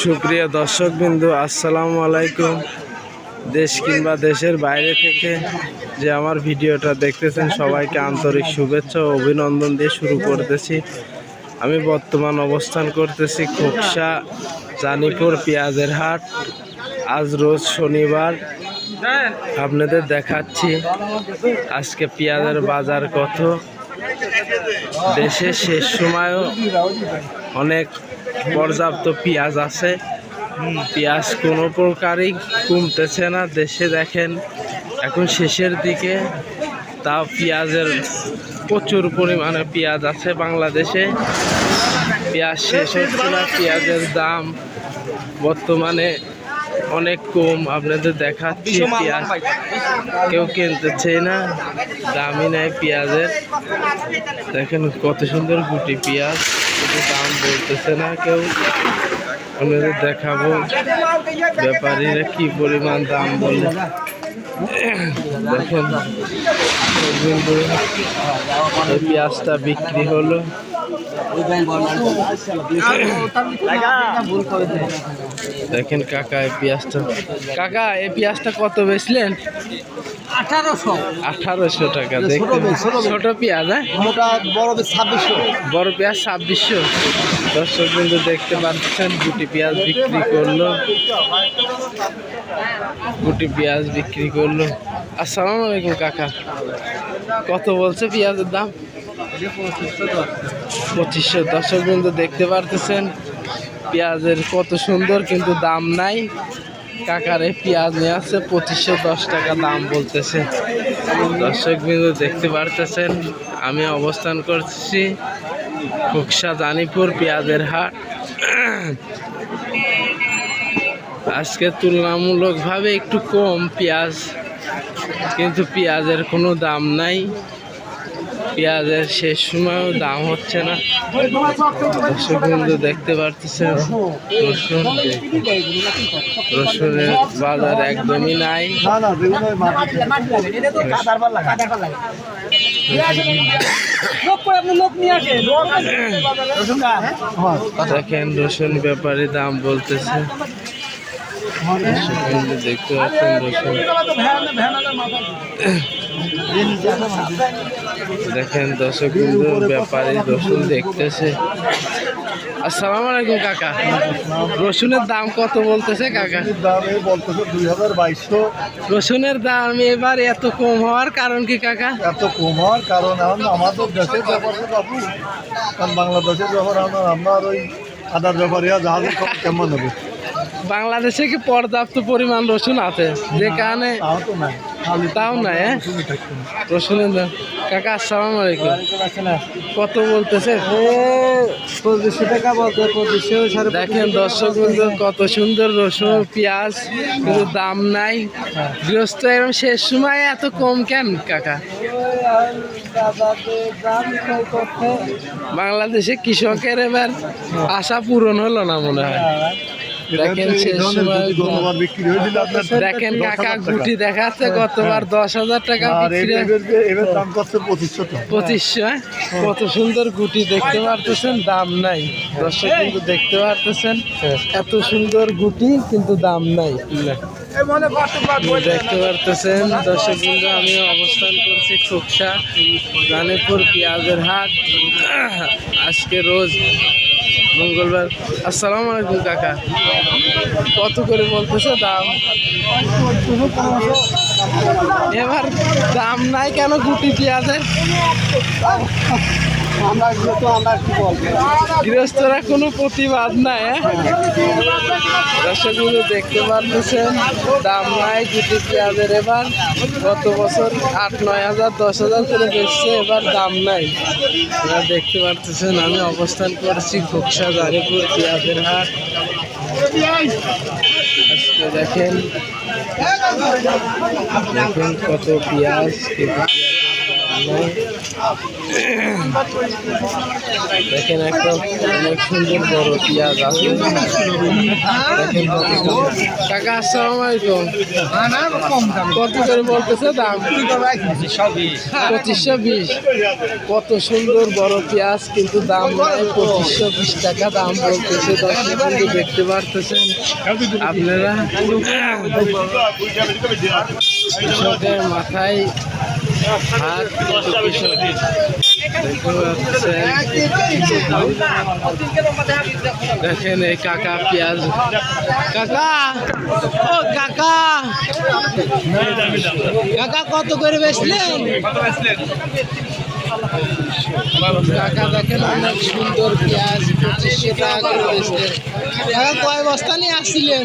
সুপ্রিয় দর্শক বিন্দু আসসালামু আলাইকুম। দেশ কিংবা দেশের বাইরে থেকে যে আমার ভিডিওটা দেখতেছেন, সবাইকে আন্তরিক শুভেচ্ছা ও অভিনন্দন দিয়ে শুরু করতেছি। আমি বর্তমান অবস্থান করতেছি খোকসা, জানিপুর পেঁয়াজের হাট। আজ রোজ শনিবার। আপনাদের দেখাচ্ছি আজকে পেঁয়াজের বাজার কত। দেশের শেষ সময়ও অনেক পর্যাপ্ত পেঁয়াজ আছে। পেঁয়াজ কোনো প্রকারই কমতেছে না। দেশে দেখেন, এখন শেষের দিকে। তা পেঁয়াজের প্রচুর পরিমাণে পেঁয়াজ আছে বাংলাদেশে। পেঁয়াজ শেষ হচ্ছে না, পেঁয়াজের দাম বর্তমানে অনেক কম। আপনাদের দেখাচ্ছি, পেঁয়াজ কেউ কিনতে কিনতেছে না, দামই নেয় পেঁয়াজের। দেখেন কত সুন্দর গুটি পেঁয়াজ। দাম বলতেছে না কেউ। দেখাবো ব্যাপারীরা কি পরিমাণ দাম বলে। দেখেন। পেঁয়াজটা বিক্রি হলো। দেখেন কাকা এই পেঁয়াজটা। কাকা এই পেঁয়াজটা কত বেচলেন? আঠারোশো। আঠারোশো টাকা ছোট পেঁয়াজ হ্যাঁ? মোটা বড় ছাব্বিশশো। বড় পেঁয়াজ ছাব্বিশশো। দর্শক কিন্তু দেখতে পাচ্ছেন গুটি পেঁয়াজ বিক্রি করল। গুটি পেঁয়াজ বিক্রি করল। আসসালামু আলাইকুম কাকা। কত বলছে পেঁয়াজের দাম? পঁচিশশো দর্শক কিন্তু দেখতে পারতেছেন। পেঁয়াজের কত সুন্দর কিন্তু দাম নাই। কাকারে পেঁয়াজ নিয়ে আসছে, পঁচিশশো দশ টাকা দাম বলতেছে। দর্শক বিন্দু দেখতে পারতেছেন, আমি অবস্থান করছি খুকসা জানিপুর পেঁয়াজের হাট। আজকে তুলনামূলকভাবে একটু কম পেঁয়াজ, কিন্তু পেঁয়াজের কোনো দাম নাই। পেঁয়াজের শেষ সময়ও দাম হচ্ছে না। দর্শক বিন্দু দেখতে পারতেছেন, রসুন রসুনের বাজার একদমই নাই। দেখেন, রসুন ব্যাপারে দাম বলতেছে। দেখতে পাচ্ছেন রসুন। দেখেন দর্শক বিন্দু ব্যাপারে রসুন দেখতেছে। আসসালামু আলাইকুম কাকা। রসুনের দাম কত বলতেছে কাকা? দাম এই বলতেছে দুই হাজার বাইশশো রসুনের দাম এবার এত কম হওয়ার কারণ কি কাকা? এত কম হওয়ার কারণ এখন আমাদের দেশের ব্যাপার তো বাবু কারণ বাংলাদেশের ব্যাপার আমরা ওই আদার ব্যাপারিয়া জাহাজের কেমন হবে? বাংলাদেশে কি পর্যাপ্ত পরিমাণ রসুন আছে? যে কারণে তো নাই। তাও হ্যাঁ? না। রসুনের দাম কাকা আসসালামু আলাইকুম। কত বলতেছে? পঁচিশশো টাকা বলতে পঁচিশশো সাড়ে দেখেন দর্শক বন্ধু কত সুন্দর রসুন পেঁয়াজ কিন্তু দাম নাই। গৃহস্থ এরকম শেষ সময় এত কম কেন কাকা? বাংলাদেশে কৃষকের এবার আশা পূরণ হলো না মনে হয়। দেখেন কাকা গুটি দেখাচ্ছে গতবার দশ হাজার টাকা দাম করছে পঁচিশশো পঁচিশশো হ্যাঁ? কত সুন্দর গুটি দেখতে পারতেছেন দাম নাই। দর্শক কিন্তু দেখতে পারতেছেন এত সুন্দর গুটি কিন্তু দাম নাই। দেখতে পারতেছেন দর্শক কিন্তু আমি অবস্থান করছি খুকসা রানীপুর পেঁয়াজের হাট। আজকে রোজ মঙ্গলবার। আসসালামু আলাইকুম কাকা। কত করে বলতেছে দাম? এবার দাম নাই কেন গুটি পেঁয়াজের? আমরা গৃহস্থরা কোনো প্রতিবাদ নাই হ্যাঁ? দর্শকগুলো দেখতে পারতেছেন, দাম নাই গুটি পেঁয়াজের এবার গত বছর আট, নয় হাজার, দশ হাজার করে বেচছে, এবার দাম নাই। এবার দেখতে পারতেছেন, আমি অবস্থান করছি খুকসা জারিপুর পেঁয়াজের হাট। দেখেন দেখেন কত পেঁয়াজ। দেখেন একটা অনেক সুন্দর বড় পেঁয়াজ আছে। কাকা, আসসালামু কত করে বলতেছে দাম? পঁচিশশো বিশ। কত সুন্দর বড় পেঁয়াজ, কিন্তু দাম পঁচিশশো বিশ টাকা দাম বলতেছে দর্শক কিন্তু দেখতে পারতেছেন আপনারা? মাথায় দেখেন এই কাকা পেঁয়াজ। কাকা! ও কাকা! কাকা, কত করে বেচলেন? কাকা, দেখেন অনেক সুন্দর পেঁয়াজ, পঁচিশশো টাকা করে বেচলেন। কাকা, কয় বস্তা নিয়ে আসছিলেন?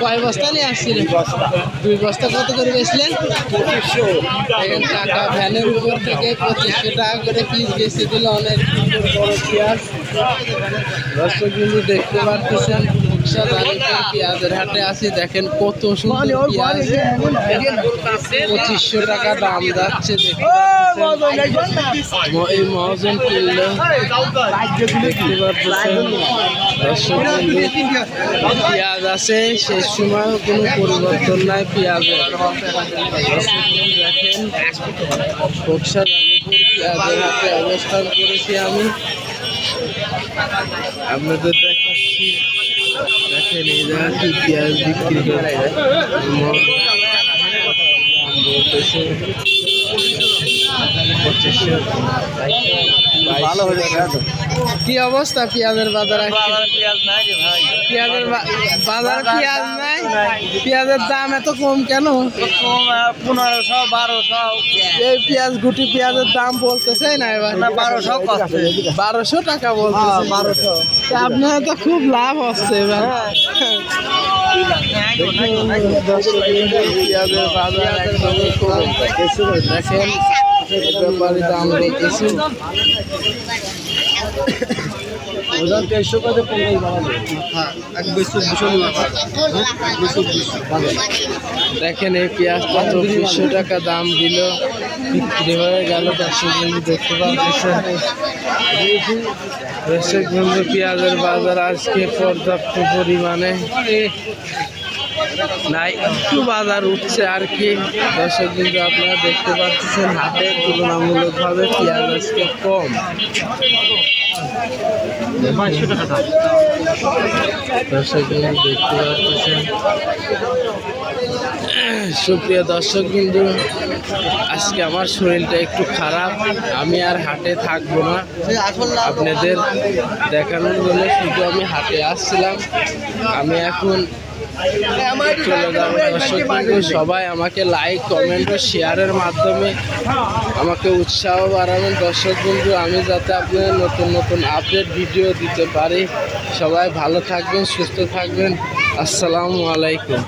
কয় বস্তা নিয়ে আসছিলেন? দুই বস্তা কত করে বেচলেন? টাকা ভ্যানের উপর থেকে পঁচিশশো টাকা করে পিস বেশি দিল অনেক বড় পেঁয়াজ দর্শক কিন্তু দেখতে পারতেছেন? পেঁয়াজের হাটে আছি দেখেন কত সুন্দর পেঁয়াজ। পঁচিশশো টাকা দাম যাচ্ছে দেখতে এই মহাজন কিনলো। দর্শক পেঁয়াজ আছে সেই সময় কোনো পরিবর্তন নাই পেঁয়াজের। দেখেন বক্সা পেঁয়াজের হাতে অবস্থান করেছি আমি। আপনাদের দেখাচ্ছি। কি পেঁয়াজ বিক্রি করে মন হয়ে যাবে কি অবস্থা পেঁয়াজের বাজার? পেঁয়াজ নাই রে ভাই। পেঁয়াজের বাজার পেঁয়াজ নাই? পেঁয়াজের দাম এত কম কেন? পনেরোশো বারোশো। এই পেঁয়াজ গুটি পেঁয়াজের দাম বলতেছে না এবার। বারোশো বারোশো টাকা বলতেছে বারোশো। আপনার তো খুব লাভ হচ্ছে এবার। পেঁয়াজের বাজার একদমই কম দেখেন ব্যাপারে দাম বলতেছি। ওজন তেইশশো করে পনেরো দুশো দেখেন এই পেঁয়াজটা চব্বিশশো টাকা দাম দিল বিক্রি হয়ে গেল দর্শক বন্ধু দেখতে পাচ্ছেন দর্শক বন্ধু পেঁয়াজের বাজার আজকে পর্যাপ্ত পরিমাণে নাই। একটু বাজার উঠছে আর কি। দর্শক কিন্তু আপনারা দেখতে পাচ্ছেন হাতে তুলনামূলকভাবে পেঁয়াজ আজকে কম। দেখতে সুপ্রিয় দর্শক বিন্দু আজকে আমার শরীরটা একটু খারাপ। আমি আর হাটে থাকব না। আপনাদের দেখানোর জন্য শুধু আমি হাটে আসছিলাম। আমি এখন সবাই আমাকে লাইক কমেন্ট ও শেয়ারের মাধ্যমে আমাকে উৎসাহ বাড়াবেন। দর্শক বন্ধু, আমি যাতে আপনাদের নতুন নতুন আপডেট ভিডিও দিতে পারি। সবাই ভালো থাকবেন, সুস্থ থাকবেন। আসসালামু আলাইকুম।